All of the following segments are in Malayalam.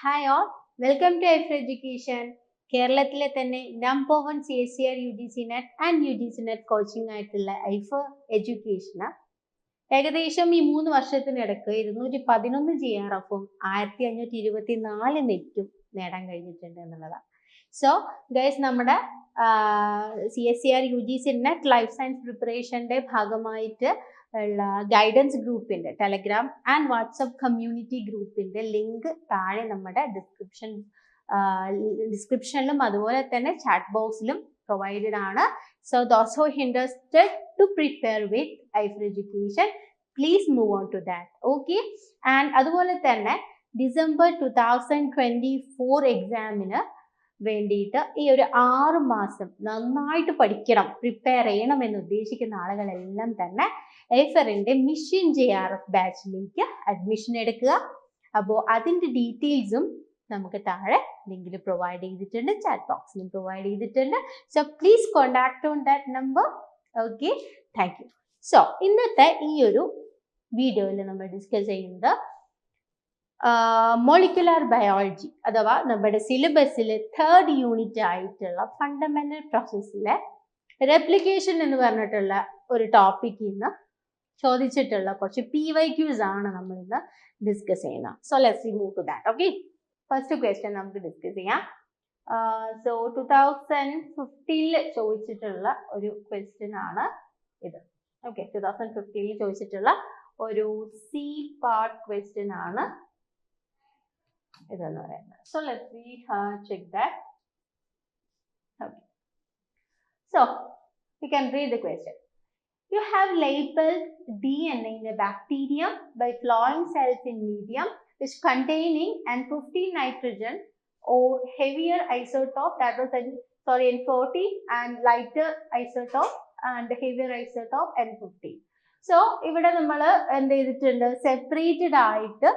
Hi all welcome to F education കേരളത്തിലെ തന്നെ number one C S C R U G C net and U G C net coaching ആയിട്ടുള്ള ഐഫർ എഡ്യൂക്കേഷന് ഏകദേശം ഈ മൂന്ന് വർഷത്തിനിടക്ക് ഇരുന്നൂറ്റി പതിനൊന്ന് ജി ആർ എഫും ആയിരത്തി അഞ്ഞൂറ്റി ഇരുപത്തി നാല് നെറ്റും നേടാൻ കഴിഞ്ഞിട്ടുണ്ട് എന്നുള്ളതാണ് സോ ഗൈസ് നമ്മുടെ C S C R U G C net life science പ്രിപ്പറേഷന്റെ ഭാഗമായിട്ട് ഉള്ള ഗൈഡൻസ് ഗ്രൂപ്പിന്റെ ടെലഗ്രാം ആൻഡ് വാട്സപ്പ് കമ്മ്യൂണിറ്റി ഗ്രൂപ്പിന്റെ ലിങ്ക് താഴെ നമ്മുടെ ഡിസ്ക്രിപ്ഷൻ ഡിസ്ക്രിപ്ഷനിലും അതുപോലെ തന്നെ ചാറ്റ് ബോക്സിലും പ്രൊവൈഡഡ് ആണ്. So those interested to prepare with IFER education please move on to that okay and അതുപോലെ തന്നെ December two thousand twenty four എക്സാമിന് വേണ്ടിയിട്ട് ഈ ഒരു ആറ് മാസം നന്നായിട്ട് പഠിക്കണം പ്രിപ്പയർ ചെയ്യണം എന്ന് ഉദ്ദേശിക്കുന്ന ആളുകളെല്ലാം തന്നെ എഫറിന്റെ മിഷൻ ജെ ആർ എഫ് ബാച്ചിലേക്ക് അഡ്മിഷൻ എടുക്കുക. അപ്പോൾ അതിന്റെ ഡീറ്റെയിൽസും നമുക്ക് താഴെ ലിങ്കിൽ പ്രൊവൈഡ് ചെയ്തിട്ടുണ്ട്. ചാറ്റ് ബോക്സിലും പ്രൊവൈഡ് ചെയ്തിട്ടുണ്ട്. So please contact on that number okay thank you so ഇന്നത്തെ ഈ ഒരു വീഡിയോയിൽ നമ്മൾ ഡിസ്കസ് ചെയ്യുന്നത് മോളിക്കുലാർ ബയോളജി അഥവാ നമ്മുടെ സിലബസിലെ തേർഡ് യൂണിറ്റ് ആയിട്ടുള്ള ഫണ്ടമെന്റൽ പ്രോസസ്സിലെ റെപ്ലിക്കേഷൻ എന്ന് പറഞ്ഞിട്ടുള്ള ഒരു ടോപ്പിക്കിൽ നിന്ന് ചോദിച്ചിട്ടുള്ള കുറച്ച് പി വൈ ക്യൂസ് ആണ് നമ്മൾ ഇന്ന് ഡിസ്കസ് ചെയ്യുന്നത്. So let's move to that okay first question നമുക്ക് ഡിസ്കസ് ചെയ്യാം. സോ ടു തൗസൻഡ് ഫിഫ്റ്റീനിൽ ചോദിച്ചിട്ടുള്ള ഒരു ക്വസ്റ്റ്യൻ ആണ് ഇത്. ഓക്കെ ടു തൗസൻഡ് ഫിഫ്റ്റീനിൽ ചോദിച്ചിട്ടുള്ള ഒരു സി പാർട്ട് ക്വസ്റ്റ്യൻ ആണ് ഇതെന്ന് പറയുന്നത്. So let we check that okay so you can read the question You have labeled DNA in a bacterium by flowing cells in medium which containing N15 nitrogen or heavier isotope that was N, sorry N40 and lighter isotope and heavier isotope N50. So ഇവിടെ നമ്മൾ എന്ത് ചെയ്തിട്ടുണ്ട് സെപ്പറേറ്റഡ് ആയിട്ട്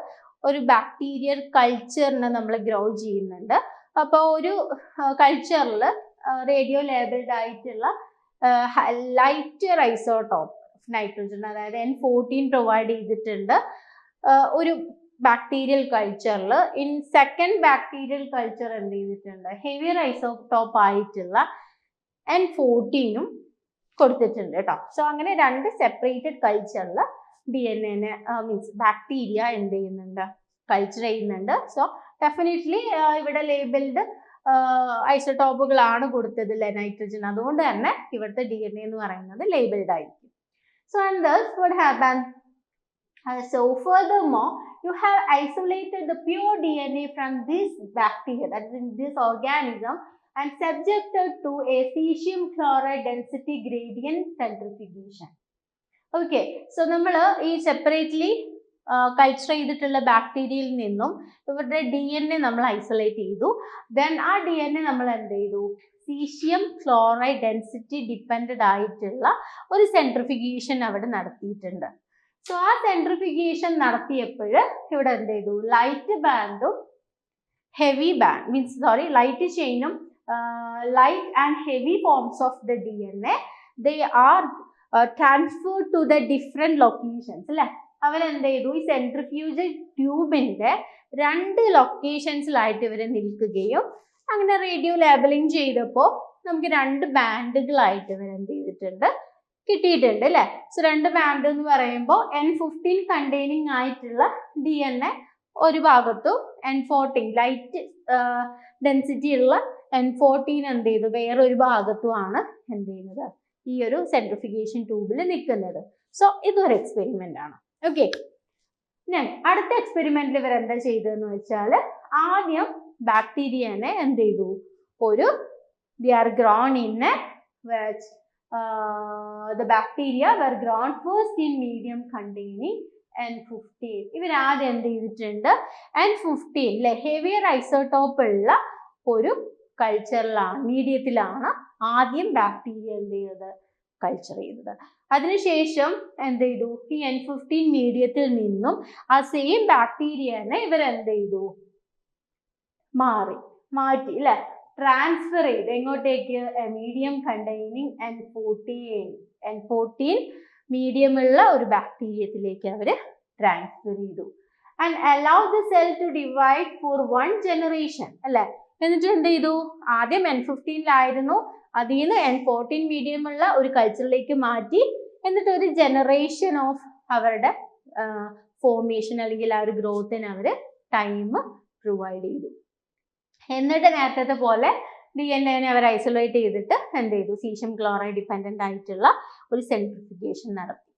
ഒരു ബാക്ടീരിയൽ കൾച്ചറിനെ നമ്മൾ ഗ്രോ ചെയ്യുന്നുണ്ട് അപ്പോൾ ഒരു കൾച്ചറിൽ റേഡിയോ ലേബിൾഡ് ആയിട്ടുള്ള ലൈറ്റർ ഓഫ് നൈട്രജൻ അതായത് എൻ ഫോർട്ടീൻ പ്രൊവൈഡ് ചെയ്തിട്ടുണ്ട്. ഒരു ബാക്ടീരിയൽ കൾച്ചറിൽ ഇൻ സെക്കൻഡ് ബാക്ടീരിയൽ കൾച്ചർ എന്ത് ചെയ്തിട്ടുണ്ട്? ഹെവി റൈസോട്ടോപ്പ് ആയിട്ടുള്ള എൻ ഫോർട്ടീനും കൊടുത്തിട്ടുണ്ട് കേട്ടോ സോ അങ്ങനെ രണ്ട് സെപ്പറേറ്റഡ് കൾച്ചറിൽ ഡി എൻ എനെ മീൻസ് ബാക്ടീരിയ എന്ത് ചെയ്യുന്നുണ്ട്? കൾച്ചർ ചെയ്യുന്നുണ്ട്. സോ ഡെഫിനറ്റ്ലി ഇവിടെ ലേബിൾഡ് ഐസോടോപ്പുകളാണ് കൊടുത്തത് അല്ലെ? നൈട്രജൻ അതുകൊണ്ട് തന്നെ ഇവിടുത്തെ ഡി എൻ എ എന്ന് പറയുന്നത് ലേബിൾഡ് ആയിരിക്കും. So others would have so further more you have isolated the pure D N A from this bacteria that in this organism and subjected to a caesium chloride density gradient centrifugation okay so നമ്മൾ ഈ സെപ്പറേറ്റ്ലി കൾച്ചർ ചെയ്തിട്ടുള്ള ബാക്ടീരിയയിൽ നിന്നും ഇവരുടെ ഡി എൻ എ നമ്മൾ ഐസൊലേറ്റ് ചെയ്തു. ദെൻ ആ ഡി എൻ എ നമ്മൾ എന്ത് ചെയ്തു? സീഷ്യം ക്ലോറൈഡ് ഡെൻസിറ്റി ഡിപ്പെൻഡ് ആയിട്ടുള്ള ഒരു സെൻട്രിഫിക്കേഷൻ അവിടെ നടത്തിയിട്ടുണ്ട്. സോ ആ സെൻട്രിഫിക്കേഷൻ നടത്തിയപ്പോൾ ഇവിടെ എന്ത് ചെയ്തു? Light ബാൻഡും heavy band means sorry light ചെയിനും light and heavy forms of the D N A they are transfer to the different locations അല്ലേ? അവരെന്ത് ചെയ്തു? ഈ സെൻട്രിഫ്യൂജൽ ട്യൂബിന്റെ രണ്ട് ലൊക്കേഷൻസിലായിട്ട് ഇവർ നിൽക്കുകയും അങ്ങനെ റേഡിയോ ലേബലിംഗ് ചെയ്തപ്പോൾ നമുക്ക് രണ്ട് ബാൻഡുകളായിട്ട് ഇവർ എന്ത് ചെയ്തിട്ടുണ്ട്? കിട്ടിയിട്ടുണ്ട് അല്ലേ? സോ രണ്ട് ബാൻഡ് എന്ന് പറയുമ്പോൾ എൻ ഫിഫ്റ്റീൻ കണ്ടെയ്നിങ് ആയിട്ടുള്ള ഡി എൻ എ ഒരു ഭാഗത്തും എൻ ഫോർട്ടീൻ ലൈറ്റ് ഡെൻസിറ്റി ഉള്ള എൻ ഫോർട്ടീൻ എന്ത് ചെയ്തു? വേറൊരു ഭാഗത്തുമാണ് എന്ത് ചെയ്യുന്നത്? ഈ ഒരു സെൻട്രിഫിക്കേഷൻ ട്യൂബിൽ നിൽക്കുന്നത്. സോ ഇതൊരു എക്സ്പെരിമെന്റ് ആണ്. ഓക്കെ ഞാൻ അടുത്ത എക്സ്പെരിമെന്റിൽ ഇവർ എന്താ ചെയ്തതെന്ന് വെച്ചാൽ ആദ്യം ബാക്ടീരിയനെ എന്ത് ചെയ്തു? ഒരു the are grown in the bacteria were grown first in medium containing N15. ഇവർ ആദ്യം എന്ത് ചെയ്തിട്ടുണ്ട്? എൻ ഫിഫ്റ്റീൻ അല്ലെ ഹെവിയർ ഐസോട്ടോപ്പ് ഉള്ള ഒരു കൾച്ചറിലാണ് മീഡിയത്തിലാണ് ആദ്യം ബാക്ടീരിയ എന്ത് ചെയ്തത്? കൾച്ചർ ചെയ്തത് അതിനുശേഷം എന്ത് ചെയ്തു ഈ എൻ ഫിഫ്റ്റീൻ മീഡിയത്തിൽ നിന്നും ആ സെയിം ബാക്ടീരിയനെ ഇവർ എന്ത് ചെയ്തു മാറി. മാറ്റി അല്ലെ ട്രാൻസ്ഫർ ചെയ്ത്. എങ്ങോട്ടേക്ക്? Medium containing N fourteen N fourteen medium ഉള്ള ഒരു ബാക്ടീരിയത്തിലേക്ക് അവർ ട്രാൻസ്ഫർ ചെയ്തു. And allow the cell to divide for one generation അല്ലെ? എന്നിട്ട് എന്ത് ചെയ്തു ആദ്യം എൻ ഫിഫ്റ്റീനിലായിരുന്നു അതിൽ നിന്ന് എൻ ഫോർട്ടീൻ മീഡിയം ഉള്ള ഒരു കൾച്ചറിലേക്ക് മാറ്റി എന്നിട്ട് ഒരു ജനറേഷൻ ഓഫ് അവരുടെ ഫോർമേഷൻ അല്ലെങ്കിൽ ആ ഒരു ഗ്രോത്തിന് അവർ ടൈം പ്രൊവൈഡ് ചെയ്തു. എന്നിട്ട് നേരത്തെ പോലെ ഡി എൻ എനെ അവർ ഐസൊലേറ്റ് ചെയ്തിട്ട് എന്ത് ചെയ്തു? സീഷ്യം ക്ലോറൈഡ് ഡിപ്പെൻഡന്റ് ആയിട്ടുള്ള ഒരു സെൻട്രിഫിക്കേഷൻ നടത്തി.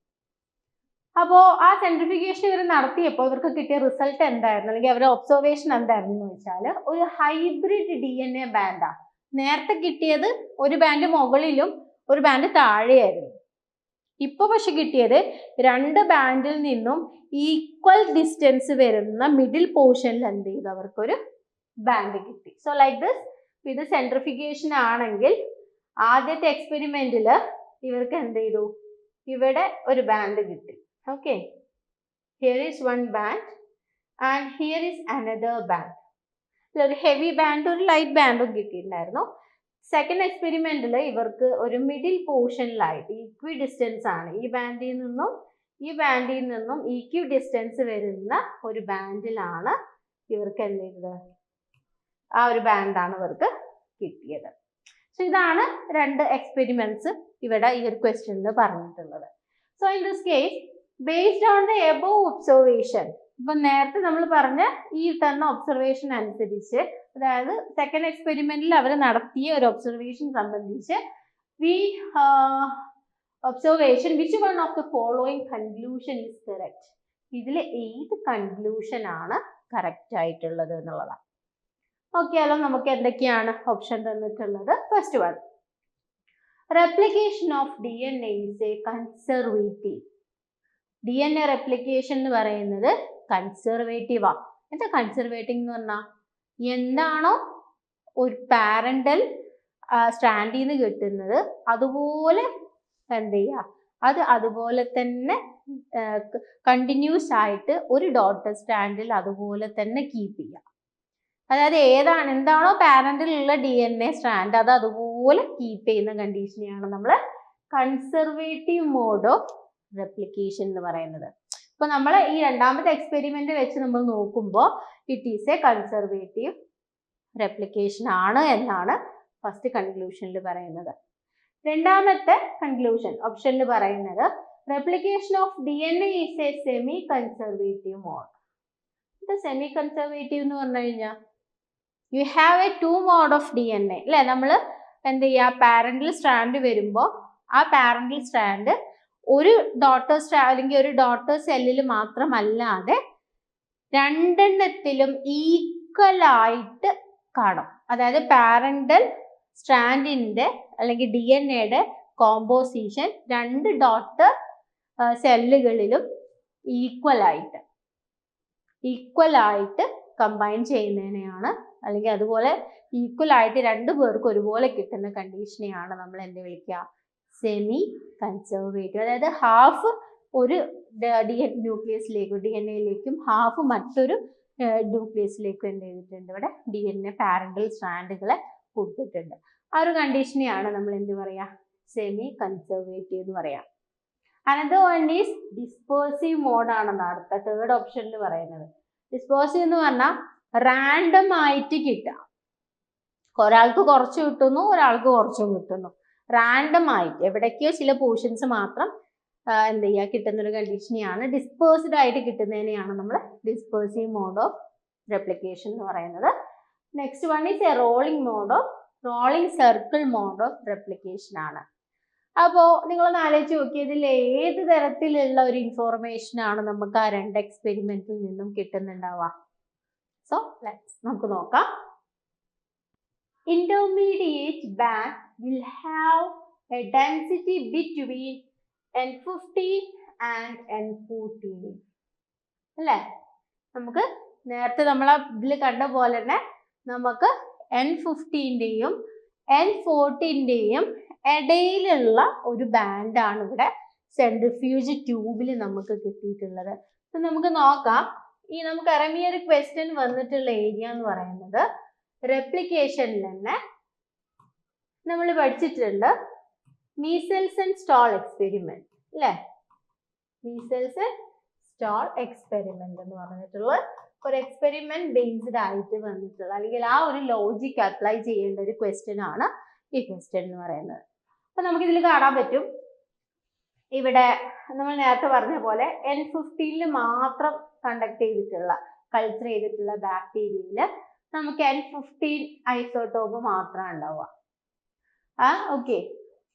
അപ്പോൾ ആ സെൻട്രിഫിക്കേഷൻ ഇവർ നടത്തിയപ്പോൾ ഇവർക്ക് കിട്ടിയ റിസൾട്ട് എന്തായിരുന്നു? അല്ലെങ്കിൽ അവരുടെ ഒബ്സർവേഷൻ എന്തായിരുന്നു എന്ന് വെച്ചാൽ ഒരു ഹൈബ്രിഡ് ഡി എൻ എ ബാൻഡാണ് നേരത്തെ കിട്ടിയത് ഒരു ബാൻഡ് മുകളിലും ഒരു ബാൻഡ് താഴെയായിരുന്നു. ഇപ്പൊ പക്ഷെ കിട്ടിയത് രണ്ട് ബാൻഡിൽ നിന്നും ഈക്വൽ ഡിസ്റ്റൻസ് വരുന്ന മിഡിൽ പോർഷനിൽ എന്ത് ചെയ്തു? അവർക്കൊരു ബാൻഡ് കിട്ടി. സോ ലൈക്ക് ദിസ് ഇത് സെൻട്രിഫിക്കേഷൻ ആണെങ്കിൽ ആദ്യത്തെ എക്സ്പെരിമെന്റിൽ ഇവർക്ക് എന്ത് ചെയ്തു? ഇവിടെ ഒരു ബാൻഡ് കിട്ടി. Okay here is one band and here is another band ഒരു ഹെവി ബാൻഡും ഒരു ലൈറ്റ് ബാൻഡും കിട്ടിയിട്ടുണ്ടായിരുന്നു. സെക്കൻഡ് എക്സ്പെരിമെന്റിൽ ഇവർക്ക് ഒരു മിഡിൽ പോർഷനിലായിട്ട് ഈക്വി ഡിസ്റ്റൻസ് ആണ്. ഈ ബാൻഡിൽ നിന്നും ഈ ബാൻഡിൽ നിന്നും ഈക്വി ഡിസ്റ്റൻസ് വരുന്ന ഒരു ബാൻഡിലാണ് ഇവർക്ക് എന്ത് ചെയ്തത്? ആ ഒരു ബാൻഡാണ് ഇവർക്ക് കിട്ടിയത്. സോ ഇതാണ് രണ്ട് എക്സ്പെരിമെന്റ്സ് ഇവിടെ ഈ ഒരു ക്വസ്റ്റ്യനിൽ പറഞ്ഞിട്ടുള്ളത്. So in this case based on the above observation ഇപ്പൊ നേരത്തെ നമ്മൾ പറഞ്ഞ ഈ തന്ന ഒബ്സർവേഷൻ അനുസരിച്ച് അതായത് സെക്കൻഡ് എക്സ്പെരിമെന്റിൽ അവർ നടത്തിയ ഒരു ഒബ്സർവേഷൻ സംബന്ധിച്ച് we observation which one of the following conclusion is correct ഇതിൽ ഏത് കൺക്ലൂഷൻ ആണ് കറക്റ്റ് ആയിട്ടുള്ളത് എന്നുള്ളതാണ്. ഓക്കെ അല്ലോ നമുക്ക് എന്തൊക്കെയാണ് ഓപ്ഷൻ തന്നിട്ടുള്ളത്? First one replication of D N A is a conservative D N A replication എന്ന് പറയുന്നത് കൺസർവേറ്റീവാ എന്താ കൺസർവേറ്റീവ് എന്ന് പറഞ്ഞാൽ എന്താണോ ഒരു പാരന്റൽ സ്റ്റാൻഡിൽ നിന്ന് കിട്ടുന്നത് അതുപോലെ എന്ത് ചെയ്യുക അത് അതുപോലെ തന്നെ കണ്ടിന്യൂസ് ആയിട്ട് ഒരു ഡോട്ടർ സ്റ്റാൻഡിൽ അതുപോലെ തന്നെ കീപ്പ് ചെയ്യുക അതായത് ഏതാണ്? എന്താണോ പാരന്റിലുള്ള ഡി എൻ എ സ്റ്റാൻഡ് അത് അതുപോലെ കീപ്പ് ചെയ്യുന്ന കണ്ടീഷനെയാണ് നമ്മൾ കൺസർവേറ്റീവ് മോഡ് ഓഫ് റെപ്ലിക്കേഷൻ എന്ന് പറയുന്നത്. ഇപ്പൊ നമ്മൾ ഈ രണ്ടാമത്തെ എക്സ്പെരിമെന്റ് വെച്ച് നമ്മൾ നോക്കുമ്പോൾ it is a conservative replication ആണ് എന്നാണ് ഫസ്റ്റ് കൺക്ലൂഷനിൽ പറയുന്നത്. രണ്ടാമത്തെ കൺക്ലൂഷൻ ഓപ്ഷനിൽ പറയുന്നത് replication of D N A is a semi conservative mode semi conservative എന്ന് പറഞ്ഞു കഴിഞ്ഞാൽ you have a two mode of D N A അല്ലേ? നമ്മൾ എന്ത് ചെയ്യുക പാരന്റൽ സ്റ്റാൻഡ് വരുമ്പോൾ ആ പാരന്റൽ സ്റ്റാൻഡ് ഒരു ഡോട്ടർ സ്റ്റാ അല്ലെങ്കിൽ ഒരു ഡോട്ടർ സെല്ലിൽ മാത്രമല്ലാതെ രണ്ടെണ്ണത്തിലും ഈക്വലായിട്ട് കാണും. അതായത് പാരന്റൽ സ്റ്റാൻഡിന്റെ അല്ലെങ്കിൽ ഡി എൻ എയുടെ കോമ്പോസിഷൻ രണ്ട് ഡോട്ടർ സെല്ലുകളിലും ഈക്വലായിട്ട് ഈക്വലായിട്ട് കമ്പൈൻ ചെയ്യുന്നതിനെയാണ് അല്ലെങ്കിൽ അതുപോലെ ഈക്വൽ ആയിട്ട് രണ്ടു പേർക്ക് ഒരുപോലെ കിട്ടുന്ന കണ്ടീഷനെയാണ് നമ്മൾ എന്ത് വിളിക്കുക? സെമി കൺസർവേറ്റീവ് അതായത് ഹാഫ് ഒരു ഡി എൻ ന്യൂക്ലിയസിലേക്കും ഡി എൻ എയിലേക്കും ഹാഫ് മറ്റൊരു ന്യൂക്ലിയസിലേക്കും എന്ത് ചെയ്തിട്ടുണ്ട്? ഇവിടെ ഡി എൻ എ പാരന്റൽ സ്റ്റാൻഡുകളെ കൊടുത്തിട്ടുണ്ട്. ആ ഒരു കണ്ടീഷനെയാണ് നമ്മൾ എന്ത് പറയാ? സെമി കൺസർവേറ്റീവ് എന്ന് പറയാം. അനദർ വൺ ഈസ് ഡിസ്പേഴ്സീവ് മോഡാണെന്ന് അടുത്ത തേർഡ് ഓപ്ഷനിൽ പറയുന്നത്. ഡിസ്പേഴ്സീവ് എന്ന് പറഞ്ഞാൽ റാൻഡം ആയിട്ട് കിട്ടാം ഒരാൾക്ക് കുറച്ച് കിട്ടുന്നു ഒരാൾക്ക് കുറച്ചും കിട്ടുന്നു. റാൻഡം ആയിട്ട് എവിടേക്കോ ചില പോർഷൻസ് മാത്രം എന്ത് ചെയ്യുക കിട്ടുന്ന ഒരു കണ്ടീഷനെയാണ് ഡിസ്പേഴ്സ്ഡ് ആയിട്ട് കിട്ടുന്നതിനെയാണ് നമ്മൾ ഡിസ്പേഴ്സീവ് മോഡ് ഓഫ് റെപ്ലിക്കേഷൻ എന്ന് പറയുന്നത്. Next one is a rolling mode of rolling circle mode of replication ആണ്. അപ്പോൾ നിങ്ങളൊന്ന് ആലോചിച്ച് നോക്കി ഇതിൽ ഏത് തരത്തിലുള്ള ഒരു ഇൻഫോർമേഷൻ ആണ് നമുക്ക് ആ രണ്ട് എക്സ്പെരിമെന്റിൽ നിന്നും കിട്ടുന്നുണ്ടാവുക? സോ ലെറ്റ്സ് നമുക്ക് നോക്കാം. Intermediate band will have a density between N15 and N14 അല്ലേ? നമുക്ക് നേരത്തെ നമ്മൾ ഇതിൽ കണ്ട പോലെ തന്നെ നമുക്ക് എൻ ഫിഫ്റ്റീന്റെയും എൻ ഫോർട്ടീന്റെയും ഇടയിലുള്ള ഒരു ബാൻഡാണ് ഇവിടെ സെൻട്രിഫ്യൂജ് ട്യൂബിൽ നമുക്ക് കിട്ടിയിട്ടുള്ളത്. അപ്പം നമുക്ക് നോക്കാം. ഈ നമുക്ക് ഇറങ്ങിയ ഒരു ക്വസ്റ്റ്യൻ വന്നിട്ടുള്ള ഏരിയ എന്ന് പറയുന്നത് റെപ്ലിക്കേഷനിൽ തന്നെ നമ്മൾ പഠിച്ചിട്ടുണ്ട് മീസൽസ് ആൻഡ് സ്റ്റോൾ എക്സ്പെരിമെന്റ് അല്ലേ മീസൽസ് ആൻഡ് സ്റ്റോൾ എക്സ്പെരിമെന്റ് എന്ന് പറഞ്ഞിട്ടുള്ള ഒരു എക്സ്പെരിമെന്റ് ബേസ്ഡ് ആയിട്ട് വന്നിട്ടുള്ള അല്ലെങ്കിൽ ആ ഒരു ലോജിക്ക് അപ്ലൈ ചെയ്യേണ്ട ഒരു ക്വസ്റ്റ്യൻ ആണ് ഈ ക്വസ്റ്റ്യൻ എന്ന് പറയുന്നത്. അപ്പൊ നമുക്കിതിൽ കാണാൻ പറ്റും. ഇവിടെ നമ്മൾ നേരത്തെ പറഞ്ഞ പോലെ എൻ ഫിഫ്റ്റീനിൽ മാത്രം കണ്ടക്ട് ചെയ്തിട്ടുള്ള കൾച്ചർ ചെയ്തിട്ടുള്ള ബാക്ടീരിയയിൽ നമുക്ക് എൻ ഫിഫ്റ്റീൻ ഐസോട്ടോപ്പ് മാത്രമാണ് ഉണ്ടാവുക. ആ ഓക്കെ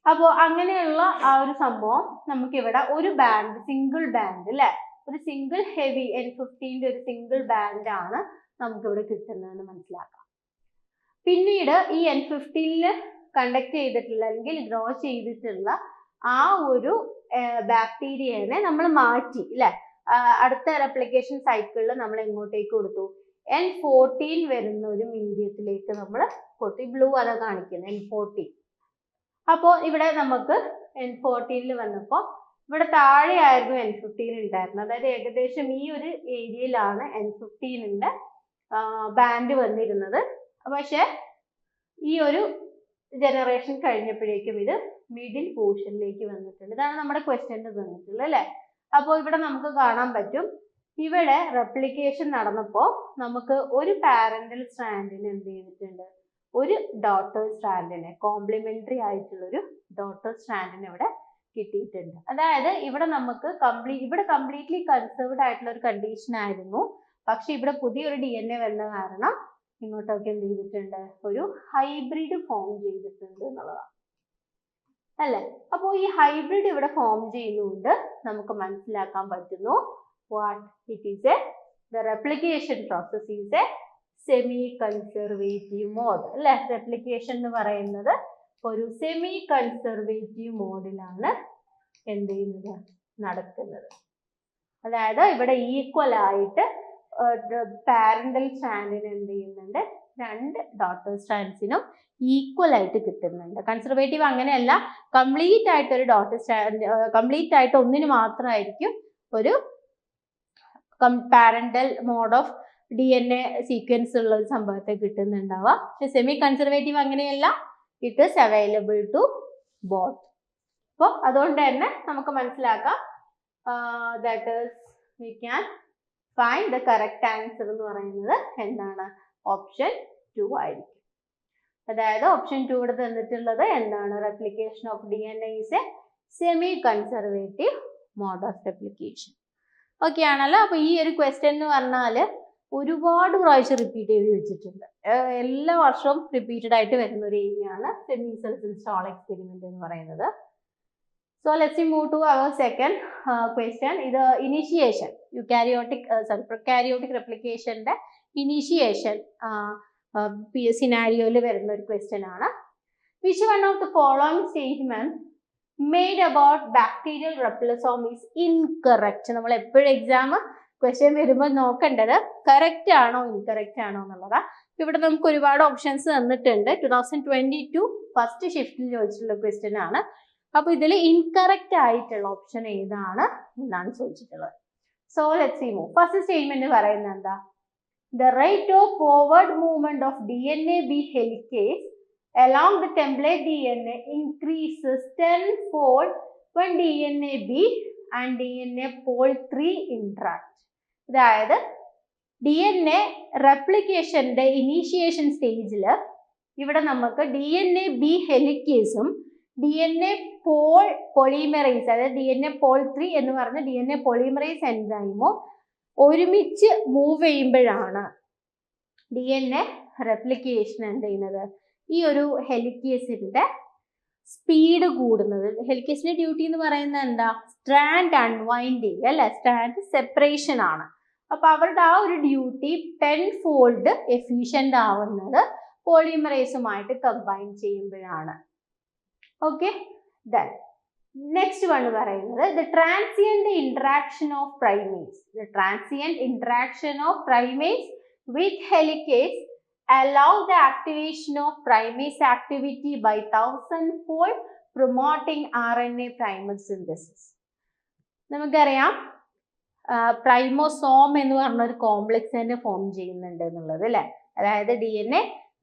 അപ്പോൾ അങ്ങനെയുള്ള ആ ഒരു സംഭവം നമുക്ക് ഇവിടെ ഒരു ബാൻഡ് സിംഗിൾ ബാൻഡ് അല്ലെ ഒരു സിംഗിൾ ഹെവി എൻ ഫിഫ്റ്റീന്റെ ഒരു സിംഗിൾ ബാൻഡ് ആണ് നമുക്ക് ഇവിടെ കിട്ടുന്നതെന്ന് മനസ്സിലാക്കാം. പിന്നീട് ഈ എൻ ഫിഫ്റ്റീനിൽ കണ്ടക്ട് ചെയ്തിട്ടുള്ള അല്ലെങ്കിൽ ഡ്രോ ചെയ്തിട്ടുള്ള ആ ഒരു ബാക്ടീരിയനെ നമ്മൾ മാറ്റി അല്ലെ അടുത്ത റെപ്ലിക്കേഷൻ സൈക്കിളിൽ നമ്മൾ എങ്ങോട്ടേക്ക് കൊടുത്തു? എൻ ഫോർട്ടീൻ വരുന്ന ഒരു മീഡിയത്തിലേക്ക് നമ്മൾ കൊടുത്തു ബ്ലൂ അതാ കാണിക്കുന്നത് എൻ ഫോർട്ടീൻ അപ്പോൾ ഇവിടെ നമുക്ക് എൻ ഫോർട്ടീനിൽ വന്നപ്പോൾ ഇവിടെ താഴെയായിരുന്നു എൻ ഫിഫ്റ്റീൻ ഉണ്ടായിരുന്നത്. അതായത് ഏകദേശം ഈ ഒരു ഏരിയയിലാണ് എൻ ഫിഫ്റ്റീനിന്റെ ബാൻഡ് വന്നിരുന്നത്. പക്ഷേ ഈ ഒരു ജനറേഷൻ കഴിഞ്ഞപ്പോഴേക്കും ഇത് മിഡിൽ പോർഷനിലേക്ക് വന്നിട്ടുണ്ട്. ഇതാണ് നമ്മുടെ ക്വസ്റ്റ്യൻ തന്നിട്ടുള്ളത് അല്ലേ? അപ്പോൾ ഇവിടെ നമുക്ക് കാണാൻ പറ്റും ഇവിടെ റെപ്ലിക്കേഷൻ നടന്നപ്പോൾ നമുക്ക് ഒരു പാരന്റൽ സ്ട്രാൻഡിന് എന്ത് ചെയ്തിട്ടുണ്ട്? ഒരു ഡോട്ടർ സ്ട്രാൻഡിനെ കോംപ്ലിമെന്ററി ആയിട്ടുള്ള ഒരു ഡോട്ടർ സ്ട്രാൻഡിന് ഇവിടെ കിട്ടിയിട്ടുണ്ട്. അതായത് ഇവിടെ നമുക്ക് കംപ്ലീറ്റ് ഇവിടെ കംപ്ലീറ്റ്ലി കൺസേർവ്ഡ് ആയിട്ടുള്ള ഒരു കണ്ടീഷൻ ആയിരുന്നു. പക്ഷെ ഇവിടെ പുതിയൊരു ഡി എൻ എ വന്ന കാരണം ഇങ്ങോട്ടൊക്കെ എന്ത് ചെയ്തിട്ടുണ്ട്? ഒരു ഹൈബ്രിഡ് ഫോം ചെയ്തിട്ടുണ്ട് എന്നുള്ളതാണ്. അല്ലേ? അപ്പോൾ ഈ ഹൈബ്രിഡ് ഇവിടെ ഫോം ചെയ്യുന്നുണ്ട് നമുക്ക് മനസ്സിലാക്കാൻ പറ്റുന്നു. What It is a, the replication process is a semi conservative mode അല്ലെ? റെപ്ലിക്കേഷൻ എന്ന് പറയുന്നത് ഒരു സെമി കൺസർവേറ്റീവ് മോഡിലാണ് എന്ത് ചെയ്യുന്നത്? നടക്കുന്നത് അതായത് ഇവിടെ ഈക്വൽ ആയിട്ട് പാരന്റൽ സ്റ്റാൻഡിന് എന്ത് ചെയ്യുന്നുണ്ട്? രണ്ട് ഡോട്ടർ സ്റ്റാൻഡ്സിനും ഈക്വൽ ആയിട്ട് കിട്ടുന്നുണ്ട്. കൺസർവേറ്റീവ് അങ്ങനെയല്ല കംപ്ലീറ്റ് ആയിട്ട് ഒരു ഡോട്ടർ സ്റ്റാൻഡ് കംപ്ലീറ്റ് ആയിട്ട് ഒന്നിന് മാത്രമായിരിക്കും ഒരു parental mode of D N A sequence ഉള്ള ഒരു സംഭവത്തെ കിട്ടുന്നുണ്ടാവുക പക്ഷെ സെമി കൺസർവേറ്റീവ് അങ്ങനെയല്ല. It is available to both അപ്പോൾ അതുകൊണ്ട് തന്നെ നമുക്ക് മനസ്സിലാക്കാം that is we can find the correct answer എന്ന് പറയുന്നത് എന്താണ്? ഓപ്ഷൻ ടു ആയിരിക്കും. അതായത് ഓപ്ഷൻ ടു ഇവിടെ തന്നിട്ടുള്ളത് എന്താണ്? Replication of D N A is a semi conservative mode of replication okay ആണല്ലോ. അപ്പൊ ഈ ഒരു ക്വസ്റ്റ്യൻ എന്ന് പറഞ്ഞാൽ ഒരുപാട് പ്രാവശ്യം റിപ്പീറ്റ് ചെയ്ത് വെച്ചിട്ടുണ്ട്. എല്ലാ വർഷവും റിപ്പീറ്റഡ് ആയിട്ട് വരുന്ന ഒരു ഏരിയയാണ് സെമി സെൽസ് ഇൻസ്റ്റാൾ എക്സ്പെരിമെന്റ് എന്ന് പറയുന്നത്. So let's move to our second question ഇത് ഇനിഷിയേഷൻ യുക്കാരിയോട്ടിക് സോറി പ്രൊക്കാരിയോട്ടിക് റെപ്ലിക്കേഷന്റെ ഇനീഷിയേഷൻ സിനാരിയോയിൽ വരുന്ന ഒരു ക്വസ്റ്റ്യൻ ആണ്. Which one of the following statement made about bacterial replisome is incorrect നമ്മൾ എപ്പോഴും എക്സാം ക്വസ്റ്റ്യൻ വരുമ്പോൾ നോക്കേണ്ടത് കറക്റ്റ് ആണോ ഇൻകറക്റ്റ് ആണോ എന്നുള്ളതാണ് ഇവിടെ നമുക്ക് ഒരുപാട് ഓപ്ഷൻസ് തന്നിട്ടുണ്ട്. Two thousand twenty two first ഷിഫ്റ്റിൽ ചോദിച്ചിട്ടുള്ള ക്വസ്റ്റ്യൻ ആണ്. അപ്പൊ ഇതിൽ ഇൻകറക്റ്റ് ആയിട്ടുള്ള ഓപ്ഷൻ ഏതാണ് എന്നാണ് ചോദിച്ചിട്ടുള്ളത്. So let see move first statement പറയുന്നത് എന്താ? The rate of forward movement of D N A B helicase along the template DNA increases tenfold when DNA B and DNA pol 3 interact. അതായത് ഡി എൻ എ റെപ്ലിക്കേഷന്റെ ഇനീഷ്യേഷൻ സ്റ്റേജിൽ ഇവിടെ നമുക്ക് D N A B ഹെലിക്കേസും D N A pol polymerase അതായത് D N A pol three എന്ന് പറഞ്ഞ ഡി എൻ എ പൊളിമറൈസ് എൻസൈമോ ഒരുമിച്ച് മൂവ് ചെയ്യുമ്പോഴാണ് ഡി എൻ എ റെപ്ലിക്കേഷൻ എന്ത് ചെയ്യുന്നത് ഈ ഒരു ഹെലിക്കേസിന്റെ സ്പീഡ് കൂടുന്നത്. ഹെലിക്കേസിന്റെ ഡ്യൂട്ടി എന്ന് പറയുന്നത് എന്താ? സ്ട്രാൻഡ് അൺവൈൻഡിങ് അല്ലെ? സ്ട്രാൻഡ് സെപ്പറേഷൻ ആണ്. അപ്പൊ അവരുടെ ആ ഒരു ഡ്യൂട്ടി ടെൻ ഫോൾഡ് എഫിഷ്യന്റ് ആവുന്നത് പോളിമറേസുമായിട്ട് കമ്പൈൻ ചെയ്യുമ്പോഴാണ്. ഓക്കെ? ദെൻ നെക്സ്റ്റ് വൺ പറയുന്നത് the transient interaction of primase the transient interaction of primase with helicase allow the activation of primase activity by thousandfold promoting RNA primer synthesis. നമുക്കറിയാം പ്രൈമോസോം എന്ന് പറഞ്ഞ ഒരു കോംപ്ലക്സ് തന്നെ ഫോം ചെയ്യുന്നുണ്ട് എന്നുള്ളത് അല്ലേ? അതായത് ഡി എൻ എ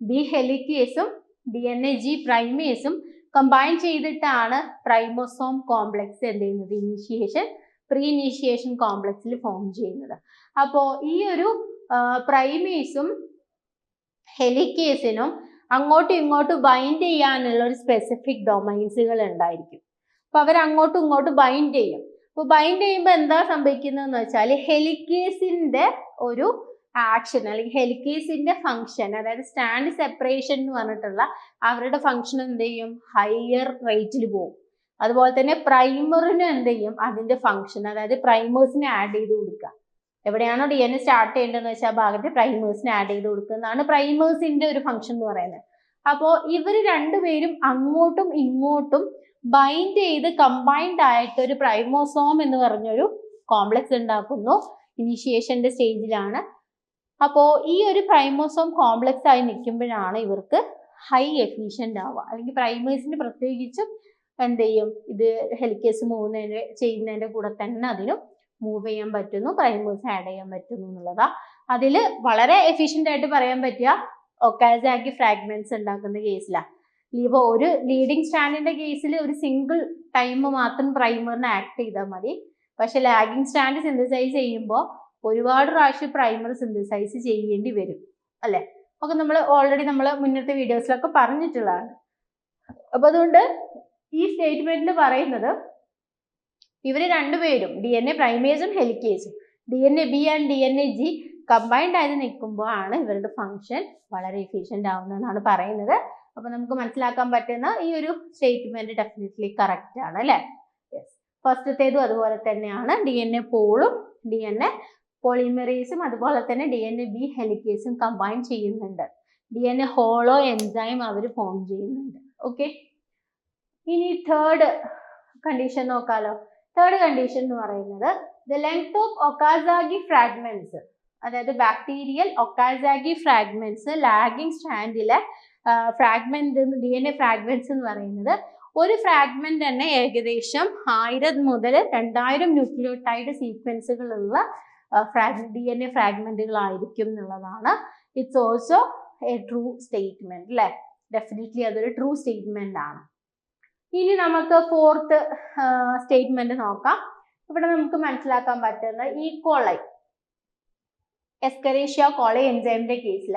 ബി ഹെലിക്കേസും ഡി എൻ എ ജി പ്രൈമേസും കമ്പൈൻ ചെയ്തിട്ടാണ് പ്രൈമോസോം കോംപ്ലക്സ് എന്ത് ചെയ്യുന്നത്? ഇനീഷിയേഷൻ പ്രീ ഇനീഷ്യേഷൻ കോംപ്ലക്സിൽ ഫോം ചെയ്യുന്നത്. അപ്പോൾ ഈ ഒരു പ്രൈമേസും ഹെലിക്കേസിനും അങ്ങോട്ടും ഇങ്ങോട്ടും ബൈൻഡ് ചെയ്യാനുള്ള ഒരു സ്പെസിഫിക് ഡൊമൈൻസുകൾ ഉണ്ടായിരിക്കും. അപ്പൊ അവർ അങ്ങോട്ടും ഇങ്ങോട്ടും ബൈൻഡ് ചെയ്യും. അപ്പൊ ബൈൻഡ് ചെയ്യുമ്പോൾ എന്താ സംഭവിക്കുന്നതെന്ന് വെച്ചാൽ ഹെലിക്കേസിന്റെ ഒരു ആക്ഷൻ അല്ലെങ്കിൽ ഹെലിക്കേസിന്റെ ഫംഗ്ഷൻ അതായത് സ്റ്റാൻഡ് സെപ്പറേഷൻ എന്ന് പറഞ്ഞിട്ടുള്ള അവരുടെ ഫംഗ്ഷൻ എന്ത് ചെയ്യും? ഹയർ റേറ്റിൽ പോകും. അതുപോലെ തന്നെ പ്രൈമറിനും എന്ത് ചെയ്യും? അതിന്റെ ഫംഗ്ഷൻ അതായത് പ്രൈമേഴ്സിനെ ആഡ് ചെയ്ത് കൊടുക്കുക. എവിടെയാണോ ഡി എൻ എ സ്റ്റാർട്ട് ചെയ്യേണ്ടതെന്ന് വെച്ചാൽ ആ ഭാഗത്തെ പ്രൈമേഴ്സിനെ ആഡ് ചെയ്ത് കൊടുക്കുന്നതാണ് പ്രൈമേഴ്സിന്റെ ഒരു ഫംഗ്ഷൻ എന്ന് പറയുന്നത്. അപ്പോൾ ഇവർ രണ്ടുപേരും അങ്ങോട്ടും ഇങ്ങോട്ടും ബൈൻഡ് ചെയ്ത് കമ്പൈൻഡ് ആയിട്ട് ഒരു പ്രൈമോസോം എന്ന് പറഞ്ഞൊരു കോംപ്ലക്സ് ഉണ്ടാക്കുന്നു. ഇനിഷ്യേഷന്റെ സ്റ്റേജിലാണ് അപ്പോൾ ഈ ഒരു പ്രൈമോസോം കോംപ്ലക്സ് ആയി നിൽക്കുമ്പോഴാണ് ഇവർക്ക് ഹൈ എഫിഷ്യന്റ് ആവുക. അല്ലെങ്കിൽ പ്രൈമേഴ്സിന് പ്രത്യേകിച്ചും എന്ത് ചെയ്യും? ഇത് ഹെലിക്കേസ് മൂവ് ചെയ്യുന്നതിന്റെ കൂടെ തന്നെ അതിനും മൂവ് ചെയ്യാൻ പറ്റുന്നു പ്രൈമേഴ്സ് ആഡ് ചെയ്യാൻ പറ്റുന്നു എന്നുള്ളതാ. അതിൽ വളരെ എഫിഷ്യന്റ് ആയിട്ട് പറയാൻ പറ്റിയ ഒക്കാസാക്കി ഫ്രാഗ്മെന്റ്സ് ഉണ്ടാക്കുന്ന കേസിലാണ് ഇപ്പോൾ ഒരു ലീഡിങ് സ്റ്റാൻഡിന്റെ കേസിൽ ഒരു സിംഗിൾ ടൈം മാത്രം പ്രൈമറിന് ആക്ട് ചെയ്താൽ മതി. പക്ഷെ ലാഗിങ് സ്റ്റാൻഡ് സിന്തസൈസ് ചെയ്യുമ്പോൾ ഒരുപാട് പ്രാവശ്യം പ്രൈമർ സിന്തസൈസ് ചെയ്യേണ്ടി വരും അല്ലേ? ഒക്കെ നമ്മൾ ഓൾറെഡി നമ്മൾ മുന്നത്തെ വീഡിയോസിലൊക്കെ പറഞ്ഞിട്ടുള്ളതാണ്. അപ്പോൾ അതുകൊണ്ട് ഈ സ്റ്റേറ്റ്മെന്റിൽ പറയുന്നത് ഇവർ രണ്ടുപേരും ഡി എൻ എ പ്രൈമേസും ഹെലിക്കേസും D N A B and D N A G combined ആയി നിൽക്കുമ്പോൾ ആണ് ഇവരുടെ ഫംഗ്ഷൻ വളരെ എഫിഷ്യന്റ് ആവുന്നതെന്നാണ് പറയുന്നത്. അപ്പോൾ നമുക്ക് മനസ്സിലാക്കാൻ പറ്റുന്ന ഈ ഒരു സ്റ്റേറ്റ്മെന്റ് ഡെഫിനറ്റ്ലി കറക്റ്റ് ആണ് അല്ലേ? യെസ് ഫസ്റ്റത്തേതും അതുപോലെ തന്നെയാണ് ഡി എൻ എ പോളും ഡി എൻ എ പോളിമറേസും അതുപോലെ തന്നെ ഡി എൻ എ ബി ഹെലിക്കേസും കമ്പൈൻ ചെയ്യുന്നുണ്ട്. D N A hollow enzyme അവർ ഫോം ചെയ്യുന്നുണ്ട്. ഓക്കെ ഇനി തേർഡ് കണ്ടീഷൻ നോക്കാലോ. തേർഡ് കണ്ടീഷൻ എന്ന് പറയുന്നത് the length of Okazaki fragments അതായത് bacterial Okazaki fragments lagging സ്റ്റാൻഡിലെ fragment D N A fragments എന്ന് പറയുന്നത് ഒരു ഫ്രാഗ്മെന്റ് തന്നെ ഏകദേശം ആയിരം മുതൽ രണ്ടായിരം ന്യൂക്ലിയോടൈഡ് സീക്വൻസുകളുള്ള ഫ്രാഗ് ഡി എൻ എ ഫ്രാഗ്മെന്റുകളായിരിക്കും എന്നുള്ളതാണ്. It's also a true statement അല്ലേ ഡെഫിനറ്റ്ലി അതൊരു ട്രൂ സ്റ്റേറ്റ്മെന്റ് ആണ്. ഇനി നമുക്ക് ഫോർത്ത് സ്റ്റേറ്റ്മെന്റ് നോക്കാം. ഇവിടെ നമുക്ക് മനസ്സിലാക്കാൻ പറ്റുന്ന ഈ കോളൈ എസ്കറേഷ്യ കോളൈ എൻസൈമിന്റെ കേസിൽ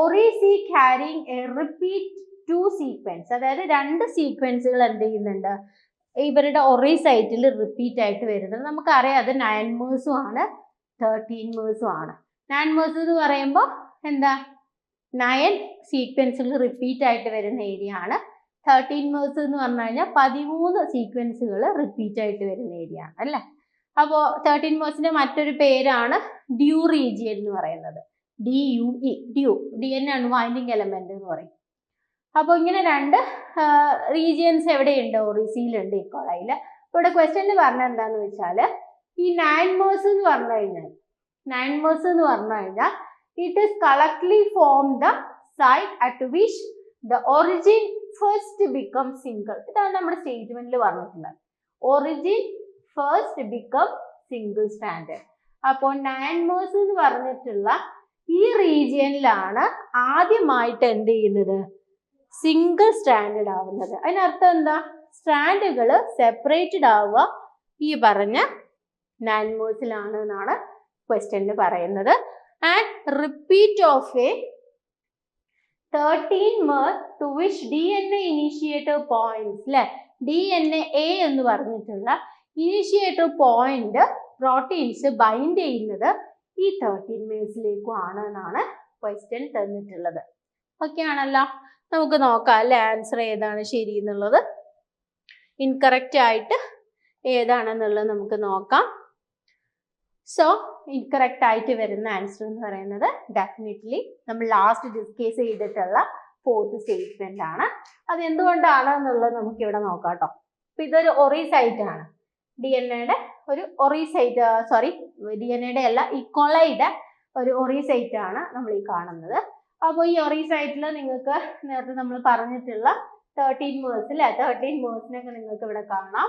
oriC carrying a repeat two sequence അതായത് രണ്ട് സീക്വൻസുകൾ എന്ത് ചെയ്യുന്നുണ്ട്? ഇവരുടെ ഒറേ സൈറ്റിൽ റിപ്പീറ്റ് ആയിട്ട് വരുന്നത്. നമുക്കറിയാം അത് നയൻ മേഴ്സും ആണ് തേർട്ടീൻ മേഴ്സും ആണ്. നയൻ മേഴ്സ് എന്ന് പറയുമ്പോൾ എന്താ? നയൻ സീക്വൻസുകൾ റിപ്പീറ്റ് ആയിട്ട് വരുന്ന ഏരിയ ആണ്. തേർട്ടീൻ മേഴ്സ് എന്ന് പറഞ്ഞു കഴിഞ്ഞാൽ പതിമൂന്ന് സീക്വൻസുകൾ റിപ്പീറ്റ് ആയിട്ട് വരുന്ന ഏരിയ ആണ് അല്ലേ? അപ്പോൾ തേർട്ടീൻ മേഴ്സിന്റെ മറ്റൊരു പേരാണ് ഡ്യൂ റീജിയൻ എന്ന് പറയുന്നത്. D U E DUE D N unwinding element എന്ന് പറയും. അപ്പോൾ ഇങ്ങനെ രണ്ട് റീജിയൻസ് എവിടെയുണ്ട്? ഒറീസിയിലുണ്ട് ഈ കൊളയിൽ ഇവിടെ ക്വസ്റ്റ്യനിൽ പറഞ്ഞത് എന്താന്ന് വെച്ചാൽ ഈ നയൻ മേഴ്സ് എന്ന് പറഞ്ഞു കഴിഞ്ഞാൽ നയൻ മേഴ്സ് എന്ന് പറഞ്ഞു കഴിഞ്ഞാൽ it is correctly form the site at which the origin first become single ഇതാണ് നമ്മുടെ സ്റ്റേറ്റ്മെന്റിൽ പറഞ്ഞിട്ടുള്ളത് origin first become single stranded അപ്പോൾ നയൻ മോസ് എന്ന് പറഞ്ഞിട്ടുള്ള ഈ റീജിയനിലാണ് ആദ്യമായിട്ട് എന്ത് ചെയ്യുന്നത്? സിംഗിൾ സ്റ്റാൻഡേർഡ് ആവുന്നത്. അതിനർത്ഥം എന്താ? സ്റ്റാൻഡുകൾ സെപ്പറേറ്റഡ് ആവുക ഈ പറഞ്ഞ നാൻമേഴ്സിലാണ് എന്നാണ് ക്വസ്റ്റ്യനിൽ പറയുന്നത്. And repeat of a thirteen mer to which D N A initiator points അല്ലെ ഡി എൻ എ എന്ന് പറഞ്ഞിട്ടുള്ള ഇനീഷ്യേറ്റർ പോയിന്റ് പ്രോട്ടീൻസ് ബൈൻഡ് ചെയ്യുന്നത് ഈ തേർട്ടീൻ മേഴ്സിലേക്കും ആണ് എന്നാണ് ക്വസ്റ്റ്യൻ തന്നിട്ടുള്ളത്. ഓക്കെ ആണല്ലോ. നമുക്ക് നോക്കാം അല്ലെ ആൻസർ ഏതാണ് ശരി എന്നുള്ളത്. ഇൻകറക്റ്റ് ആയിട്ട് ഏതാണെന്നുള്ളത് നമുക്ക് നോക്കാം. സോ ഇൻകറക്റ്റ് ആയിട്ട് വരുന്ന ആൻസർ എന്ന് പറയുന്നത് ഡെഫിനറ്റ്ലി നമ്മൾ ലാസ്റ്റ് ഡിസ്കസ് ചെയ്തിട്ടുള്ള ഫോർത്ത് സ്റ്റേറ്റ്മെന്റ് ആണ്. അത് എന്തുകൊണ്ടാണ് എന്നുള്ളത് നമുക്ക് ഇവിടെ നോക്കാം കേട്ടോ. അപ്പൊ ഇതൊരു ഒറീസൈറ്റ് ആണ്. ഡി എൻ എയുടെ ഒരു ഒറീസൈറ്റ് സോറി ഡി എൻ എയുടെ അല്ല ഇക്കോളയുടെ ഒരു ഒറീസൈറ്റ് ആണ് നമ്മൾ ഈ കാണുന്നത്. അപ്പോൾ ഈ ഒറീസൈറ്റിൽ നിങ്ങൾക്ക് നേരത്തെ നമ്മൾ പറഞ്ഞിട്ടുള്ള തേർട്ടീൻ മേഴ്സ് അല്ലെ തേർട്ടീൻ മേഴ്സിനൊക്കെ നിങ്ങൾക്ക് ഇവിടെ കാണാം.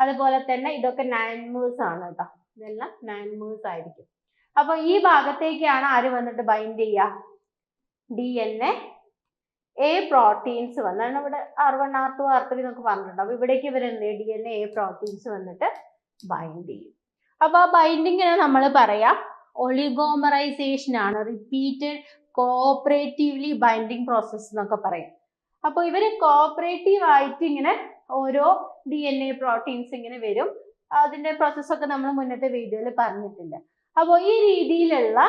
അതുപോലെ തന്നെ ഇതൊക്കെ നയൻ മേഴ്സ് ആണ് കേട്ടോ. ഇതെല്ലാം നാൻമേഴ്സ് ആയിരിക്കും. അപ്പൊ ഈ ഭാഗത്തേക്കാണ് ആര് വന്നിട്ട് ബൈൻഡ് ചെയ്യുക D N A A proteins വന്നാണ് ഇവിടെ R one R two R three എന്നൊക്കെ പറഞ്ഞിട്ടുണ്ട്. അപ്പൊ ഇവിടേക്ക് ഇവർ എന്ത് ഡി എൻ എ പ്രോട്ടീൻസ് വന്നിട്ട് ബൈൻഡ് ചെയ്യും. അപ്പൊ ആ ബൈൻഡിങ്ങിന് നമ്മൾ പറയാം ഒളിഗോമറൈസേഷൻ ആണ് റിപ്പീറ്റഡ് കോഓപ്പറേറ്റീവ്ലി ബൈൻഡിങ് പ്രോസസ് എന്നൊക്കെ പറയും. അപ്പോൾ ഇവർ കോഓപ്പറേറ്റീവ് ആയിട്ട് ഇങ്ങനെ ഓരോ ഡി എൻ എ പ്രോട്ടീൻസ് ഇങ്ങനെ വരും. അതിന്റെ പ്രോസസ്സൊക്കെ നമ്മൾ മുന്നത്തെ വീഡിയോയിൽ പറഞ്ഞിട്ടുണ്ട്. അപ്പോൾ ഈ രീതിയിലുള്ള